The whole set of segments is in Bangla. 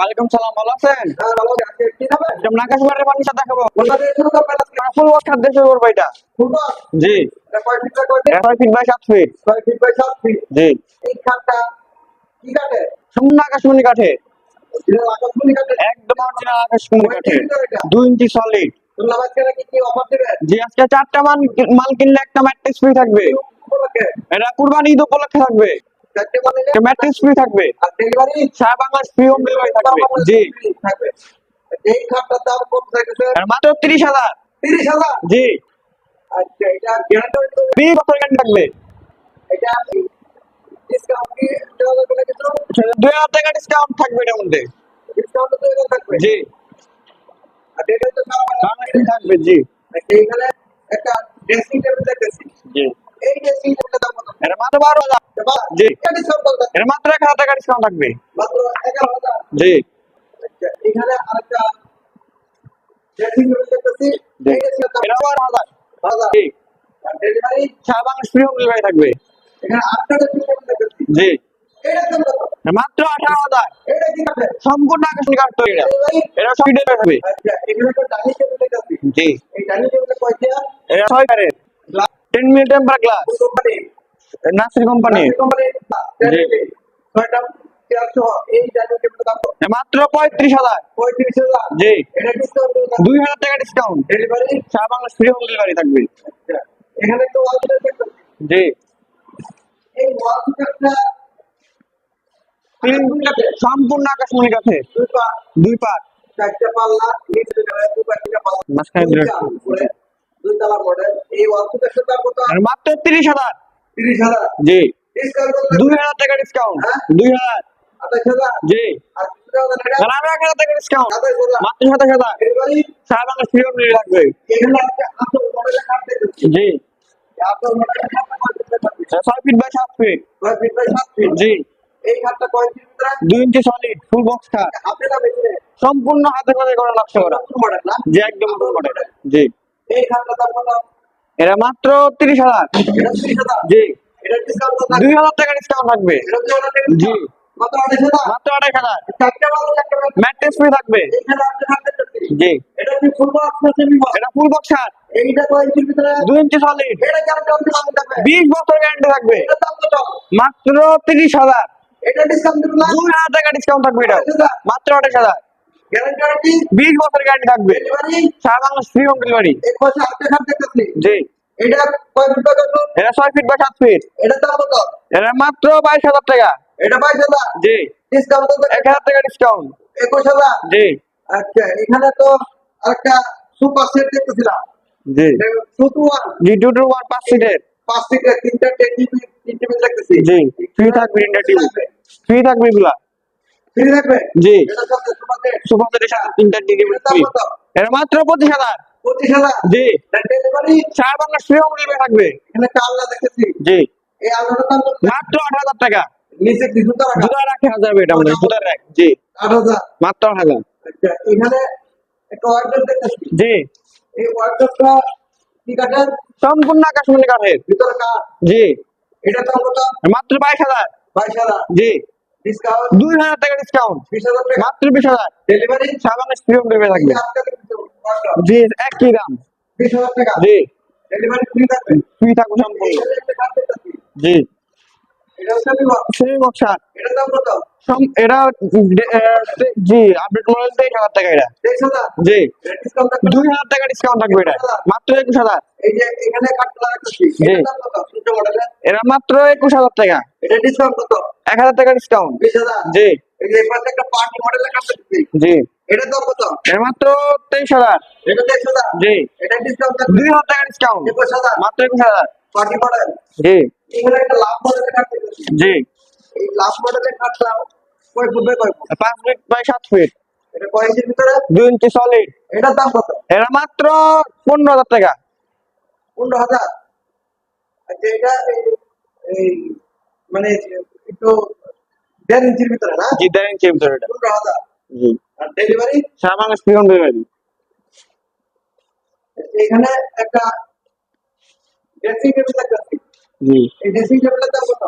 ওয়ালাইকুম সালাম, ভালো আছেন? দুই ইঞ্চি সলিড চারটা মাল মাল কিনলে একটা ফ্রি থাকবে। এটা কুরবানি ঈদ উপলক্ষে থাকবে। ম্যাট্রিক্স ফ্রি থাকবে? আর delivery? সারা বাংলাদেশ ফ্রি হোম ডেলিভারি থাকবে। জি। থাকবে। এই খাটটার দাম কত থাকবে আর মাত্র তিরিশ হাজার। তিরিশ হাজার? জি। আচ্ছা এটা গ্যারান্টি বিশ বছর গ্যারান্টি থাকবে? এটা ডিসকাউন্ট কি দেওয়া যাবে না কিছু টাকা ডিসকাউন্ট থাকবে এটার মধ্যে। ডিসকাউন্ট তো এখানে থাকবে? জি। আর এটা তো সারা বাংলাদেশ থাকবে জি। আচ্ছা, এখানে একটা ড্রেসিং টেবিল দেখতেছি জি। মাত্র বারো হাজার। জি। এক হাজার টাকা ডিসকাউন্ট থাকবে জি। এখানে আরেকটা থাকবে। জি। আঠারো হাজার। সম্পূর্ণ আকাশী কাঠ তো এটা। এটা সব দেখতেছি। জি। এটা ছয় কারের ten minute temper glass nursery company? মাত্র পঁয়ত্রিশ হাজার। জি। দুই হাজার টাকা ডিসকাউন্ট ডেলিভারি সারা বাংলাদেশ ফ্রি হোম ডেলিভারি থাকবে। আচ্ছা। এখানে তো জি। সম্পূর্ণ আকাশমণি কাঠে দুই দুই পাট চারটা পাল্লা মাঝখানে দুই মডেল মাত্র তিরিশ হাজার। তিরিশ হাজার। জি। ডিসকাউন্ট দুই হাজার টাকা ডিসকাউন্ট? দুই হাজার। জি। আর কিছু টাকা দেন এটা আর আমি এক হাজার টাকা ডিসকাউন্ট মাত্র সাতাশ হাজার। ডেলিভারি সারা বাংলাদেশ ফ্রি হোম ডেলিভারি থাকবে এখানে একটা আসল মডেলের কার্ড দেখতেছি জি। আসল মডেলের কার্ডটা কয় ফিট বাই কয় ফিট? ছয় ফিট বাই সাত ফিট কয় ফিট বাই সাত ফিট জি। এই কার্ডটা কয় দুই ইঞ্চি সলিড ফুল বক্স খাট হাতে সম্পূর্ণ হাতে করে। করা নকশা করা জি একদম জি। এই কার্ডটার দাম এটা মাত্র তিরিশ হাজার। জি। দুই হাজার টাকা ডিসকাউন্ট থাকবে। জি। কত আঠাশ হাজার? মাত্র আড়াই ম্যাট্রেস ফ্রি থাকবে। জি। এটা ফুল বক্স দুই ইঞ্চি সলিড বিশ বছর গ্যারান্টি থাকবে। মাত্র তিরিশ হাজার। এটা ডিসকাউন্ট না? দুই হাজার টাকা ডিসকাউন্ট থাকবে এটা। মাত্র আঠাশ হাজার। গ্যারান্টি গ্যারান্টি বিশ বছর গ্যারান্টি থাকবে। সারা বাংলাদেশ ফ্রি হোম ডেলিভারি এক পাশে আপনি হাত দেখতেছি জি। এটা কয় ফিট বাই কত? এটা ছয় ফিট বা সাত ফিট এটার দাম কত? এটা মাত্র বাইশ হাজার টাকা। এটা বাইশ হাজার? জি। ডিসকাউন্ট তো টাকা জি। আচ্ছা এখানে তো আরেকটা সুপার সেট দেখতেছিলাম। জি। One G two two one পাঁচ সিটের পাঁচ তিনটা টেবিল তিনটে টেবিল দেখতেছি। জি। ফ্রি থাকবে তিনটা টিভি ফ্রি থাকবে এগুলা। থাকবে? জি। সুপার সেট সুপার সেটের সাথে তিনটা টিভি ফ্রি। এটা মাত্র পঁচিশ হাজার। পঁচিশ হাজার? জি। ডেলিভারি সারা বাংলাদেশ ফ্রি হোম ডেলিভারি থাকবে। এখানে একটা আলনা দেখতেছি। জি। এই আলনাটার দাম মাত্র আট হাজার টাকা। নিচে কি জুতা রাখা? জুতা রাখে যাবে এটা আমাদের জুতা রাখ। জি। আট হাজার। মাত্র আট হাজার। এখানে একটা ওয়ার্ডরোব দেখতেছি। জি। এই ওয়ার্ডরোবটা কি কাঠের? সম্পূর্ণ আকাশমণি কাঠের। ভিতরে কাঠ। জি। এটা দাম কত? মাত্র বাইশ হাজার। বাইশ হাজার। জি। দুই হাজার টাকা ডিসকাউন্ট মাত্র বিশ হাজার। ডেলিভারি বাংলাদেশ ফ্রি থাকবে। জি একই দাম। বিশ হাজার টাকা। জি। ডেলিভারি ফ্রি থাকবে। ফ্রি থাকবে সম্পূর্ণ। জি। এটা হচ্ছে বিভাগ এটার দাম কত? এটা জি আপডেট মডেল তেইশ হাজার টাকা এটা। জি। এটা ডিসকাউন্ট থাকবে দুই হাজার টাকা ডিসকাউন্ট থাকবে এটা। মাত্র একুশ হাজার। এটা মাত্র একুশ টাকা। এটা ডিসকাউন্ট কত? এক হাজার টাকা ডিসকাউন্ট বিশ হাজার? জি। একটা পার্টি জি। এটার দাম কত? এটা মাত্র তেইশ হাজার। এটা তেইশ হাজার? জি। এটা ডিসকাউন্ট দুই হাজার টাকা ডিসকাউন্ট একুশ হাজার? মাত্র একুশ হাজার। পার্টি মডেল জি। এখানে একটা লাভ মডেলের কাঠ জি। এই লাভ মডেলের কাঠটা কয় ফুট বাই কয় ফুট পাঁচ ফিট বাই সাত ফিট এটা কয় ইঞ্চির ভিতরে? দুই ইঞ্চি সলিড এটার দাম কত? এটা মাত্র টাকা। পনেরো হাজার? আচ্ছা এটা এই- মানে একটু দেড় ইঞ্চির ভিতরে না? জি দেড় ইঞ্চি ভিতরে এটা। পনেরো হাজার? জি। আর ডেলিভারি ডেলিভারি এখানে একটা ড্রেসিং টেবিল দেখতেছি জি। এই ড্রেসিং টেবিলের দাম কত?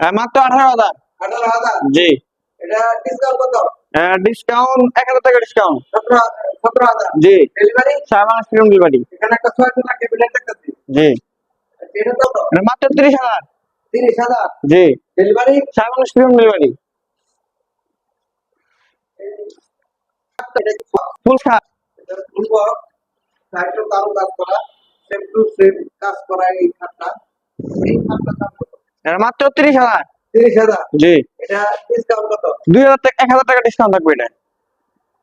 আহ, মাত্র আঠারো হাজার। আঠারো হাজার? জি। এটা ডিসকাউন্ট কত? ডিসকাউন্ট এক হাজার টাকা ডিসকাউন্ট। সতেরো হাজার জি। ডেলিভারি? সারা বাংলাদেশ ফ্রি ডেলিভারি। এখানে একটা ছয় জোড়া ক্যাবিনেট দেখতেছি জি। এটা কত? এটা মাত্র তিরিশ হাজার। তিরিশ হাজার? জি। ডেলিভারি? সারা বাংলাদেশ ফ্রি ডেলিভারি। ফুল? খাট খুলবো সাইডটা তারও কাজ করা। সেম টু সেম কাজ করা এই খাটটা। এটা মাত্র তিরিশ হাজার। তিরিশ হাজার? জি। এটা ডিসকাউন্ট কত? দুই হাজার এক হাজার টাকা ডিসকাউন্ট থাকবে এটা।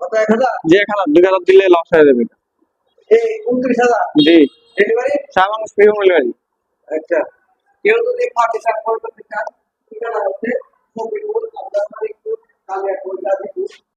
কত এক হাজার? যে এক হাজার। দুই হাজার দিলে লস হয়ে যাবে এই উনত্রিশ হাজার? জি। ডেলিভারি বাংলাদেশ ফ্রি ডেলিভারি আচ্ছা। কেউ যদি ফার্নিচার করতে চান ঠিকানা হচ্ছে